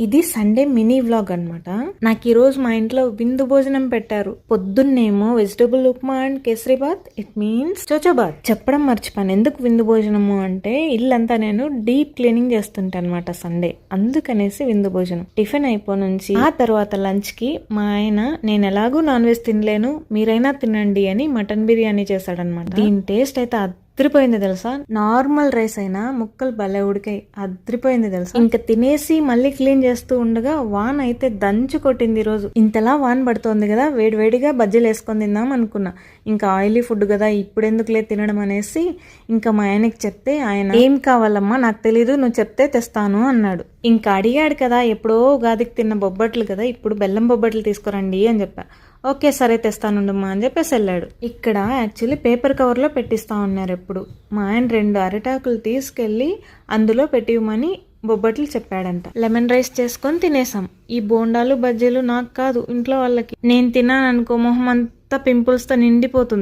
ఇది Sunday mini vlog అన్నమాట. నాకు ఈ రోజు మా ఇంట్లో విందు భోజనం పెట్టారు. పొద్దున్నేమో vegetable upma and kesari bath it means chow chow bath చెప్పడం మర్చిపోయాను ఎందుకు విందు భోజనము అంటే ఇల్లంతా నేను డీప్ క్లీనింగ్ చేస్తుంటా అనమాట సండే. అందుకనేసి విందు భోజనం. టిఫిన్ అయిపో నుంచి ఆ తర్వాత లంచ్కి మా ఆయన నేను ఎలాగూ నాన్ వెజ్ తినలేను మీరైనా తినండి అని మటన్ బిర్యానీ చేశాడనమాట దీని టేస్ట్ అయితే అద్రిపోయింది తెలుసా? నార్మల్ రైస్ అయినా ముక్కలు భలే ఉడికాయి. అద్రిపోయింది తెలుసా? ఇంకా తినేసి మళ్ళీ క్లీన్ చేస్తూ ఉండగా వాన్ అయితే దంచు కొట్టింది ఈరోజు. ఇంతలా వాన్ పడుతోంది కదా వేడివేడిగా బజ్జీలు వేసుకొని తిందాం అనుకున్నా. ఇంకా ఆయిలీ ఫుడ్ కదా ఇప్పుడెందుకులే తినడం అనేసి ఇంకా మా ఆయనకి చెప్తే ఆయన ఏం కావాలమ్మా? నాకు తెలీదు నువ్వు చెప్తే తెస్తాను అన్నాడు. ఇంకా అడిగాడు కదా ఎప్పుడో ఉగాదికి తిన్న బొబ్బట్లు కదా ఇప్పుడు బెల్లం బొబ్బట్లు తీసుకురండి అని చెప్పా. ఓకే సరే తెస్తానుండమ్మా అని చెప్పేసి వెళ్ళాడు. ఇక్కడ యాక్చువల్లీ పేపర్ కవర్లో పెట్టిస్తా ఉన్నారు ఎప్పుడు. మా ఆయన రెండు అరిటాకులు తీసుకెళ్ళి అందులో పెట్టివ్వమని బొబ్బట్లు చెప్పాడంట. లెమన్ రైస్ చేసుకొని తినేసాం ఈ బోండాలు బజ్జీలు నాకు కాదు ఇంట్లో వాళ్ళకి. నేను తిన్నాను అనుకో మొహం అంతా పింపుల్స్తో నిండిపోతుంది.